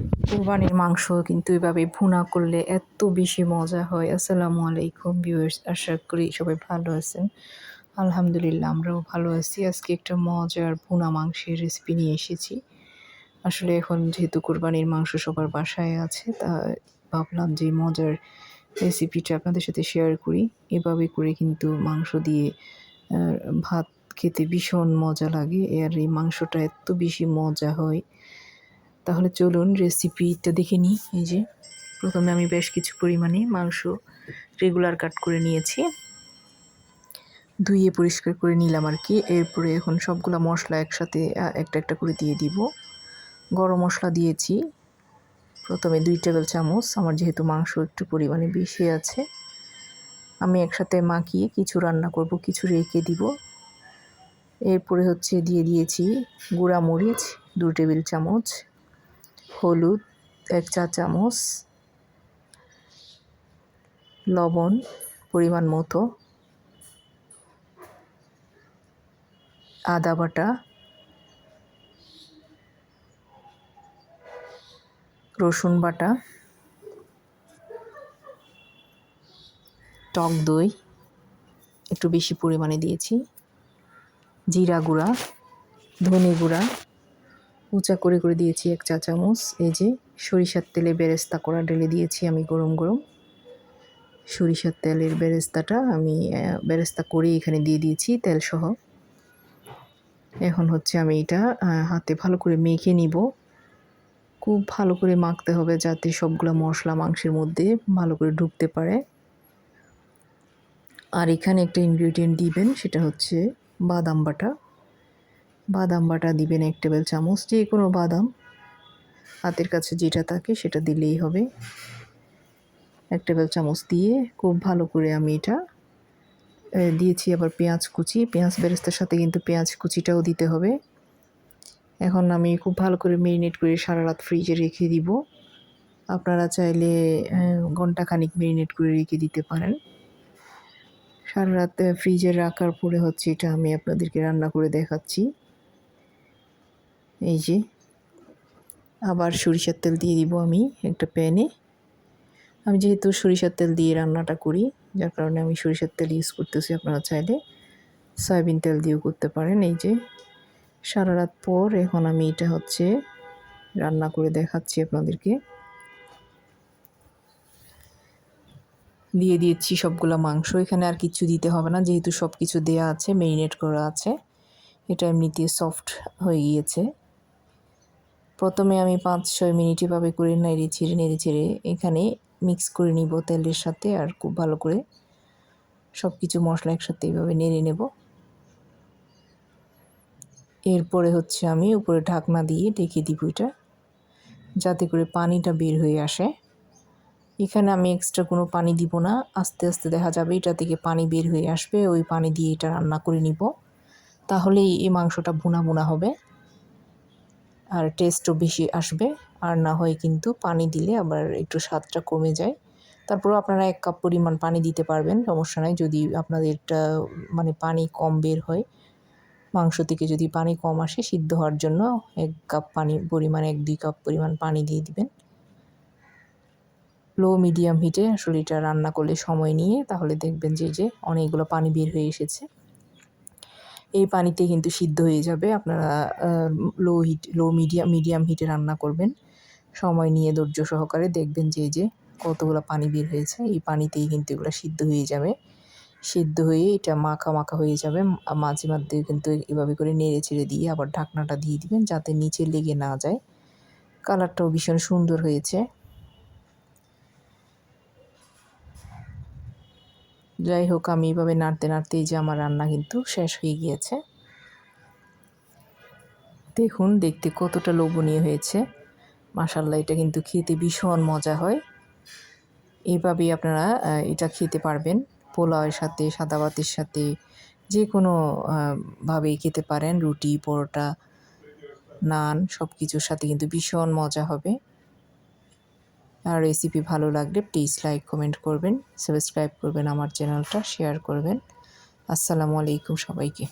কোরবানির মাংস কিন্তু এভাবে ভুনা করলে এত বেশি মজা হয়। আসসালামু আলাইকুম ভিউয়ার্স, আশা করি সবাই ভালো আছেন। আলহামদুলিল্লাহ, আমরাও ভালো আছি। আজকে একটা মজার ভুনা মাংসের রেসিপি নিয়ে এসেছি। আসলে এখন যেহেতু কোরবানির মাংস সবার বাসায় আছে, তা ভাবলাম যে মজার রেসিপিটা আপনাদের সাথে শেয়ার করি। এভাবে করে কিন্তু মাংস দিয়ে ভাত খেতে ভীষণ মজা লাগে। আর এই মাংসটা এত বেশি মজা হয়। তাহলে চলুন রেসিপিটা দেখে নিই। এই যে, প্রথমে আমি বেশ কিছু পরিমাণে মাংস রেগুলার কাট করে নিয়েছি। ধুয়ে পরিষ্কার করে নিলাম আর কি। এরপরে এখন সবগুলো মশলা একসাথে একটা একটা করে দিয়ে দিব। গরম মশলা দিয়েছি। প্রথমে দুই টেবিল চামচ, আমার যেহেতু মাংস একটু পরিমাণে বেশি আছে। আমি একসাথে মাখিয়ে কিছু রান্না করব, কিছু রেখে দিব। এরপরে হচ্ছে দিয়ে দিয়েছি গুঁড়া মরিচ, দু টেবিল চামচ। হলুদ, এক চা চামচ লবণ পরিমাণ মতো, আদা বাটা, রসুন বাটা, টক দই, একটু বেশি পরিমাণে দিয়েছি, জিরা গুঁড়া, ধনে গুঁড়া উঁচা করে করে দিয়েছি এক চা চামচ। এই যে সরিষার তেলে বেরেস্তা করা ঢেলে দিয়েছি আমি গরম গরম। সরিষার তেলের বেরেস্তাটা আমি বেরেস্তা করে এখানে দিয়ে দিয়েছি তেলসহ। এখন হচ্ছে আমি এটা হাতে ভালো করে মেখে নিব। খুব ভালো করে মাখতে হবে যাতে সবগুলো মশলা মাংসের মধ্যে ভালো করে ঢুকতে পারে। আর এখানে একটা ইনগ্রিডিয়েন্ট দিবেন, সেটা হচ্ছে বাদাম বাটা। বাদাম বাটা দিবেন এক টেবিল চামচ, যে কোনো বাদাম। হাতের কাছে যেটা থাকে সেটা দিলেই হবে। এক টেবিল চামচ দিয়ে খুব ভালো করে আমি এটা দিয়েছি আবার পেঁয়াজ কুচি। পেঁয়াজ বেরেস্তার সাথে কিন্তু পেঁয়াজ কুচিটাও দিতে হবে। এখন আমি খুব ভালো করে মেরিনেট করে সারা রাত ফ্রিজে রেখে দিব। আপনারা চাইলে ঘণ্টা খানিক মেরিনেট করে রেখে দিতে পারেন। সারা রাত ফ্রিজে রাখার পরে হচ্ছে এটা আমি আপনাদেরকে রান্না করে দেখাচ্ছি। এই যে আবার সরিষার তেল দিয়ে দিব আমি একটা প্যানে আমি যেহেতু সরিষার তেল দিয়ে রান্নাটা করি, যার কারণে আমি সরিষার তেল ইউজ করতেছি আপনারা চাইলে। সয়াবিন তেল দিয়েও করতে পারেন, এই যে। সারা রাত পর এখন আমি এটা হচ্ছে রান্না করে দেখাচ্ছি আপনাদেরকে। দিয়ে দিয়েছি সবগুলো মাংস, এখানে আর কিছু দিতে হবে না, যেহেতু সব কিছু দেওয়া আছে মেরিনেট করা আছে। এটা এমনিতে সফট হয়ে গিয়েছে। প্রথমে আমি পাঁচ ছয় মিনিট এভাবে করে নেড়ে ছেড়ে নেড়ে ছেড়ে এখানে মিক্স করে নিব তেলের সাথে আর খুব ভালো করে সব কিছু মশলা একসাথে এইভাবে নেড়ে নেব। এরপরে হচ্ছে আমি উপরে ঢাকনা দিয়ে ঢেকে দিব এটা, যাতে করে পানিটা বের হয়ে আসে। এখানে আমি এক্সট্রা কোনো পানি দিব না, আস্তে আস্তে দেখা যাবে এটা থেকে পানি বের হয়ে আসবে, ওই পানি দিয়ে এটা রান্না করে নিব। তাহলেই এই মাংসটা বোনা বোনা হবে। আর টেস্টও বেশি আসবে। আর না হয় কিন্তু পানি দিলে আবার একটু স্বাদটা কমে যায়। তারপরেও আপনারা এক কাপ পরিমাণ পানি দিতে পারবেন, সমস্যা নাই। যদি আপনাদেরটা মানে পানি কম বের হয়, মাংস থেকে যদি পানি কম আসে সিদ্ধ হওয়ার জন্য এক কাপ পানি পরিমাণ, এক দুই কাপ পরিমাণ পানি দিয়ে দিবেন। লো মিডিয়াম হিটে আসলে এটা রান্না করলে সময় নিয়ে তাহলে দেখবেন যে যে অনেকগুলো পানি বের হয়ে এসেছে। এই পানিতে কিন্তু সিদ্ধ হয়ে যাবে। আপনারা low heat low medium medium হিটে রান্না করবেন। সময় নিয়ে ধৈর্য সহকারে দেখবেন যে যে কতগুলো পানি বের হয়েছে, এই পানিতেই কিন্তু এগুলো সিদ্ধ হয়ে যাবে। সিদ্ধ হয়ে এটা মাখা মাখা হয়ে যাবে। মাঝে মধ্যে কিন্তু এভাবে করে নেড়ে ছেড়ে দিয়ে আবার ঢাকনাটা দিয়ে দিবেন যাতে নিচে লেগে না যায়। কালারটাও ভীষণ সুন্দর হয়েছে। যাই হোক, আমি এইভাবে নাড়তে নাড়তেই যে আমার রান্না কিন্তু শেষ হয়ে গিয়েছে। দেখুন, দেখতে কতটা লোভনীয় হয়েছে। মাসাল্লাহ এটা কিন্তু খেতে ভীষণ মজা হয়। এইভাবেই আপনারা এটা খেতে পারবেন। পোলাওয়ের সাথে, সাদা ভাতের সাথে, যে কোনো ভাবেই খেতে পারেন। রুটি, পরোটা, নান সব কিছুর সাথে কিন্তু ভীষণ মজা হবে। আর রেসিপি ভালো লাগলে প্লিজ লাইক কমেন্ট করবেন সাবস্ক্রাইব করবেন আমার চ্যানেলটা শেয়ার করবেন। আসসালামু আলাইকুম সবাইকে।